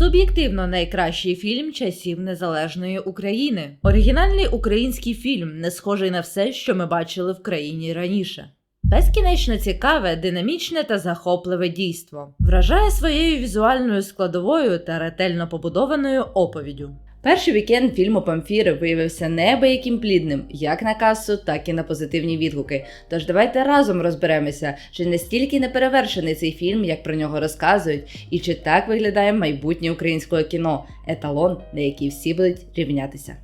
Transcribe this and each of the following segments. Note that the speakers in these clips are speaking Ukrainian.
Суб'єктивно найкращий фільм часів незалежної України. Оригінальний український фільм, не схожий на все, що ми бачили в країні раніше. Безкінечно цікаве, динамічне та захопливе дійство. Вражає своєю візуальною складовою та ретельно побудованою оповіддю. Перший вікенд фільму Памфіри виявився неабияким плідним, як на касу, так і на позитивні відгуки. Тож давайте разом розберемося, чи настільки неперевершений цей фільм, як про нього розказують, і чи так виглядає майбутнє українського кіно, еталон, на який всі будуть рівнятися.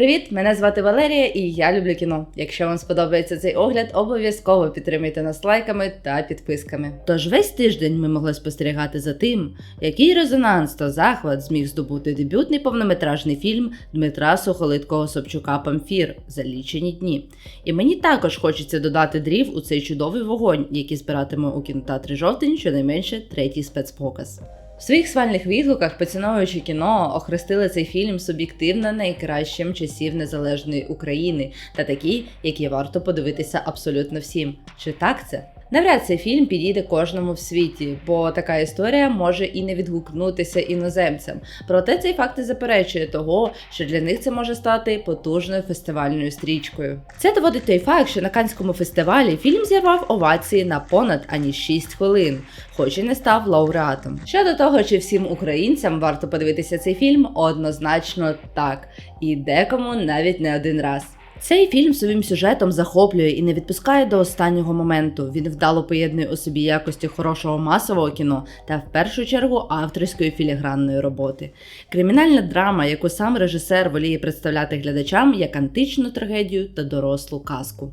Привіт, мене звати Валерія і я люблю кіно. Якщо вам сподобається цей огляд, обов'язково підтримуйте нас лайками та підписками. Тож весь тиждень ми могли спостерігати за тим, який резонанс та захват зміг здобути дебютний повнометражний фільм Дмитра Сухолиткого Собчука Памфір за лічені дні. І мені також хочеться додати дрів у цей чудовий вогонь, який збиратиме у кінотеатрі жовтень щонайменше третій спецпоказ. В своїх свальних відгуках, поціновуючи кіно, охрестили цей фільм суб'єктивно найкращим часів незалежної України та такий, який варто подивитися абсолютно всім. Чи так це? Навряд цей фільм підійде кожному в світі, бо така історія може і не відгукнутися іноземцям. Проте цей факт не заперечує того, що для них це може стати потужною фестивальною стрічкою. Це доводить той факт, що на Канському фестивалі фільм зірвав овації на понад ані 6 хвилин, хоч і не став лауреатом. Щодо того, чи всім українцям варто подивитися цей фільм, однозначно так, і декому навіть не один раз. Цей фільм своїм сюжетом захоплює і не відпускає до останнього моменту. Він вдало поєднує у собі якості хорошого масового кіно та в першу чергу авторської філігранної роботи. Кримінальна драма, яку сам режисер воліє представляти глядачам як античну трагедію та дорослу казку.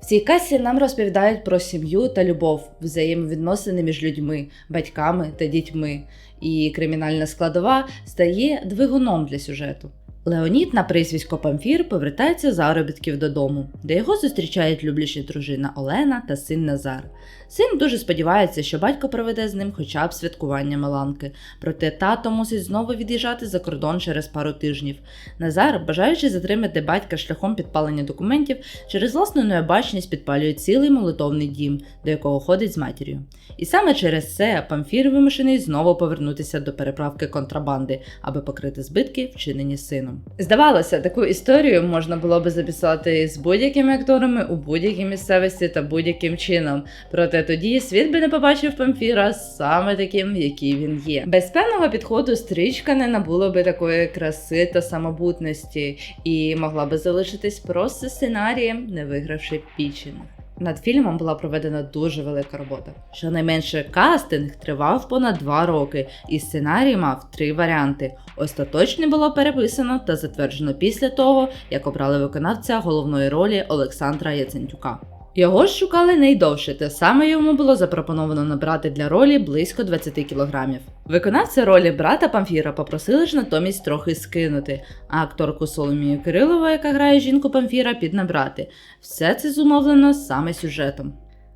В цій касі нам розповідають про сім'ю та любов, взаємовідносини між людьми, батьками та дітьми, і кримінальна складова стає двигуном для сюжету. Леонід на прізвисько Памфір повертається заробітків додому, де його зустрічають люблячі дружина Олена та син Назар. Син дуже сподівається, що батько проведе з ним хоча б святкування Меланки, проте тато мусить знову від'їжджати за кордон через пару тижнів. Назар, бажаючи затримати батька шляхом підпалення документів, через власну необачність підпалює цілий молитовний дім, до якого ходить з матір'ю. І саме через це Памфір вимушений знову повернутися до переправки контрабанди, аби покрити збитки, вчинені сином. Здавалося, таку історію можна було би записати з будь-якими акторами у будь-якій місцевості та будь-яким чином. Проте тоді світ би не побачив Памфіра саме таким, який він є. Без певного підходу стрічка не набула би такої краси та самобутності і могла би залишитись просто сценарієм, не вигравши пічених. Над фільмом була проведена дуже велика робота. Щонайменше кастинг тривав понад два роки, і сценарій мав три варіанти. Остаточне було переписано та затверджено після того, як обрали виконавця головної ролі Олександра Яцентюка. Його ж шукали найдовше, те саме йому було запропоновано набрати для ролі близько 20 кілограмів. Виконавця ролі брата Памфіра попросили ж натомість трохи скинути, а акторку Соломію Кирилову, яка грає жінку Памфіра, піднабрати. Все це зумовлено саме сюжетом.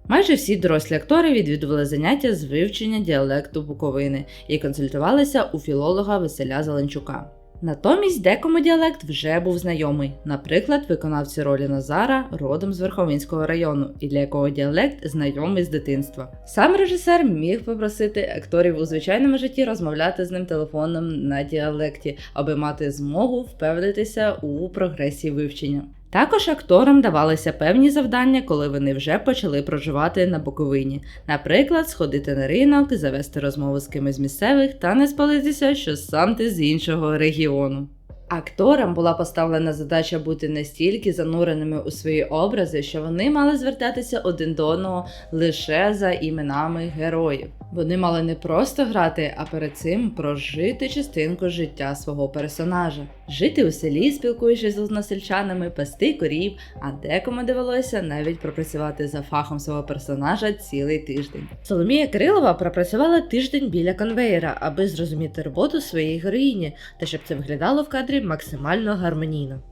Майже всі дорослі актори відвідували заняття з вивчення діалекту Буковини і консультувалися у філолога Василя Зеленчука. Натомість декому діалект вже був знайомий, наприклад, виконавці ролі Назара родом з Верховинського району, і для якого діалект знайомий з дитинства. Сам режисер міг попросити акторів у звичайному житті розмовляти з ним телефоном на діалекті, аби мати змогу впевнитися у прогресії вивчення. Також акторам давалися певні завдання, коли вони вже почали проживати на Буковині. Наприклад, сходити на ринок, завести розмову з кимось місцевих та не спалитися, що сам ти з іншого регіону. Акторам була поставлена задача бути настільки зануреними у свої образи, що вони мали звертатися один до одного лише за іменами героїв. Вони мали не просто грати, а перед цим прожити частинку життя свого персонажа, жити у селі, спілкуючись з односельчанами, пасти корів, а декому довелося навіть пропрацювати за фахом свого персонажа цілий тиждень. Соломія Кирилова пропрацювала тиждень біля конвейера, аби зрозуміти роботу своєї героїні та щоб це виглядало в кадрі максимально гармонійно.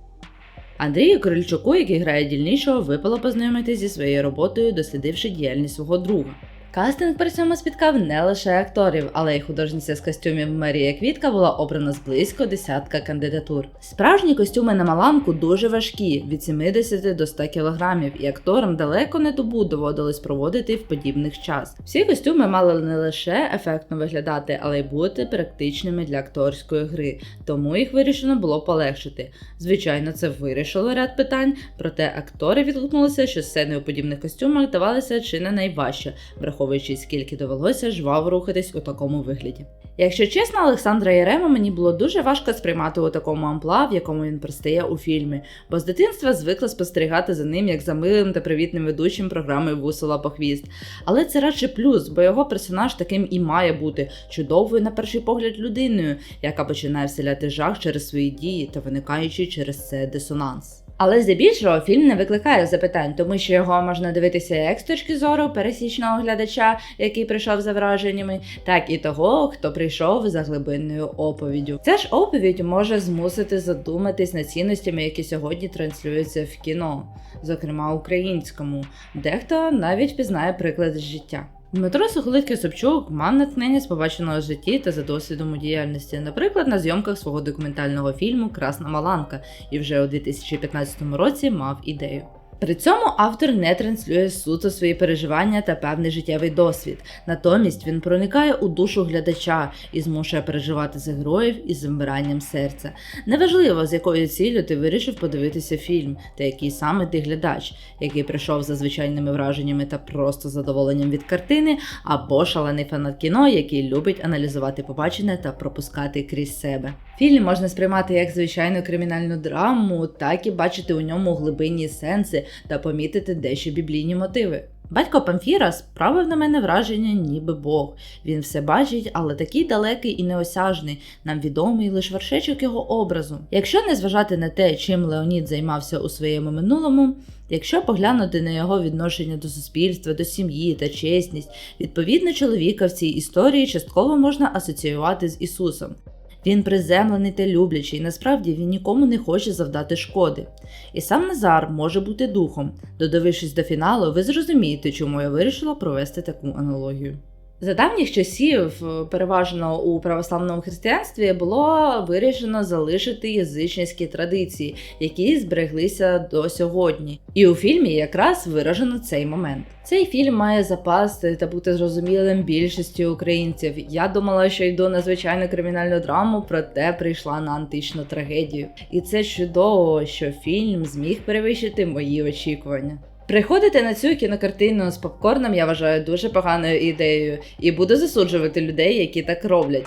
Андрію Крильчуку, який грає дільнішого, випало познайомитися зі своєю роботою, дослідивши діяльність свого друга. Кастинг при цьому спіткав не лише акторів, але й художниця з костюмів Марія Квітка була обрана з близько десятка кандидатур. Справжні костюми на Маланку дуже важкі від 70 до 100 кілограмів, і акторам далеко не добу доводилось проводити в подібних час. Всі костюми мали не лише ефектно виглядати, але й бути практичними для акторської гри, тому їх вирішено було полегшити. Звичайно, це вирішило ряд питань, проте актори відгукнулися, що сцени у подібних костюмах давалися чи не найважче, враховуючи скільки довелося жваво рухатись у такому вигляді. Якщо чесно, Олександра Ярема мені було дуже важко сприймати у такому амплуа, в якому він пристає у фільмі, бо з дитинства звикла спостерігати за ним як за милим та привітним ведучим програми Вусола по хвіст. Але це радше плюс, бо його персонаж таким і має бути чудовою на перший погляд людиною, яка починає вселяти жах через свої дії та виникаючи через це дисонанс. Але здебільшого фільм не викликає запитань, тому що його можна дивитися як з точки зору пересічного глядача, який прийшов за враженнями, так і того, хто прийшов за глибинною оповіддю. Ця ж оповідь може змусити задуматись над цінностями, які сьогодні транслюються в кіно, зокрема українському. Дехто навіть пізнає приклад життя. Дмитро Сухолиткий Собчук мав натхнення з побаченого житті та за досвідом у діяльності, наприклад, на зйомках свого документального фільму Красна Маланка, і вже у 2015 році мав ідею. При цьому автор не транслює суто свої переживання та певний життєвий досвід. Натомість він проникає у душу глядача і змушує переживати за героїв із замиранням серця. Неважливо, з якою ціллю ти вирішив подивитися фільм, та який саме ти глядач, який прийшов за звичайними враженнями та просто задоволенням від картини, або шалений фанат кіно, який любить аналізувати побачене та пропускати крізь себе. Фільм можна сприймати як звичайну кримінальну драму, так і бачити у ньому глибинні сенси та помітити дещо біблійні мотиви. Батько Памфіра справив на мене враження, ніби Бог. Він все бачить, але такий далекий і неосяжний, нам відомий лише вершечок його образу. Якщо не зважати на те, чим Леонід займався у своєму минулому, якщо поглянути на його відношення до суспільства, до сім'ї та чесність, відповідно чоловіка в цій історії частково можна асоціювати з Ісусом. Він приземлений та люблячий, насправді він нікому не хоче завдати шкоди. І сам Назар може бути духом. Додивившись до фіналу, ви зрозумієте, чому я вирішила провести таку аналогію. За давніх часів, е, переважно у православному християнстві, було вирішено залишити язичницькі традиції, які збереглися до сьогодні. І у фільмі якраз виражено цей момент. Цей фільм має запасти та бути зрозумілим більшості українців. Я думала, що йду на звичайну кримінальну драму, проте прийшла на античну трагедію. І це чудово, що фільм зміг перевищити мої очікування. Приходити на цю кінокартину з попкорном я вважаю дуже поганою ідеєю і буду засуджувати людей, які так роблять.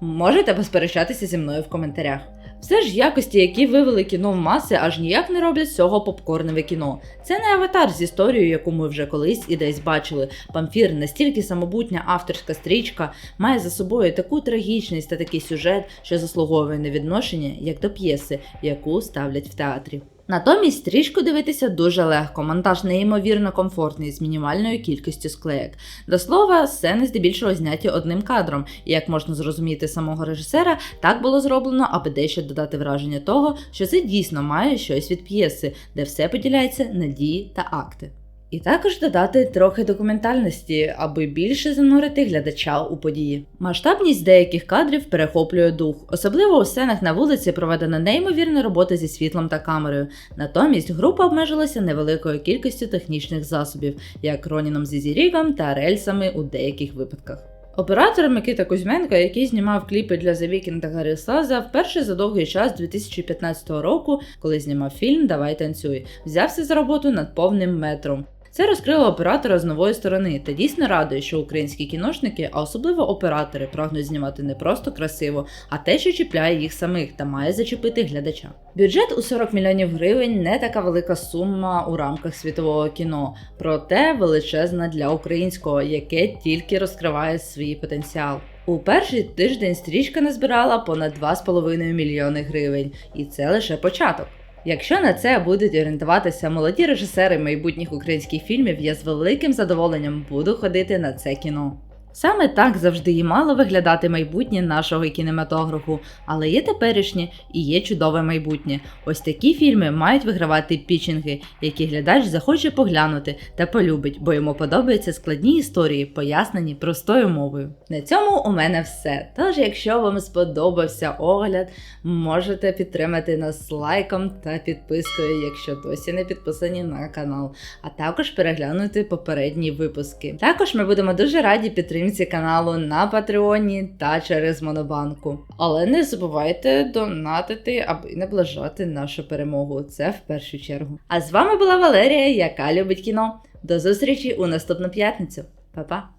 Можете посперечатися зі мною в коментарях. Все ж якості, які вивели кіно в маси, аж ніяк не роблять цього попкорнове кіно. Це не аватар з історією, яку ми вже колись і десь бачили. Памфір настільки самобутня авторська стрічка має за собою таку трагічність та такий сюжет, що заслуговує на відношення як до п'єси, яку ставлять в театрі. Натомість стрічку дивитися дуже легко, монтаж неймовірно комфортний з мінімальною кількістю склеєк. До слова, сцени здебільшого зняті одним кадром, і як можна зрозуміти самого режисера, так було зроблено, аби дещо додати враження того, що це дійсно має щось від п'єси, де все поділяється на дії та акти. І також додати трохи документальності, аби більше занурити глядача у події. Масштабність деяких кадрів перехоплює дух, особливо у сценах на вулиці проведена неймовірна робота зі світлом та камерою. Натомість група обмежилася невеликою кількістю технічних засобів, як Роніном зі Зізірігом та рельсами у деяких випадках. Оператор Микита Кузьменко, який знімав кліпи для The Weeknd та Гаррі Слаза, вперше за довгий час 2015 року, коли знімав фільм Давай танцюй, взявся за роботу над повним метром. Це розкрило оператора з нової сторони та дійсно радує, що українські кіношники, а особливо оператори, прагнуть знімати не просто красиво, а те, що чіпляє їх самих та має зачепити глядача. Бюджет у 40 мільйонів гривень не така велика сума у рамках світового кіно, проте величезна для українського, яке тільки розкриває свій потенціал. У перший тиждень стрічка назбирала понад 2,5 мільйони гривень, і це лише початок. Якщо на це будуть орієнтуватися молоді режисери майбутніх українських фільмів, я з великим задоволенням буду ходити на це кіно. Саме так завжди і мало виглядати майбутнє нашого кінематографу, але є теперішнє і є чудове майбутнє. Ось такі фільми мають вигравати пічинги, які глядач захоче поглянути та полюбить, бо йому подобаються складні історії, пояснені простою мовою. На цьому у мене все. Тож, якщо вам сподобався огляд, можете підтримати нас лайком та підпискою, якщо досі не підписані на канал, а також переглянути попередні випуски. Також ми будемо дуже раді підтримці каналу на Патреоні та через Монобанку. Але не забувайте донатити, аби наближати нашу перемогу. Це в першу чергу. А з вами була Валерія, яка любить кіно. До зустрічі у наступну п'ятницю. Па-па!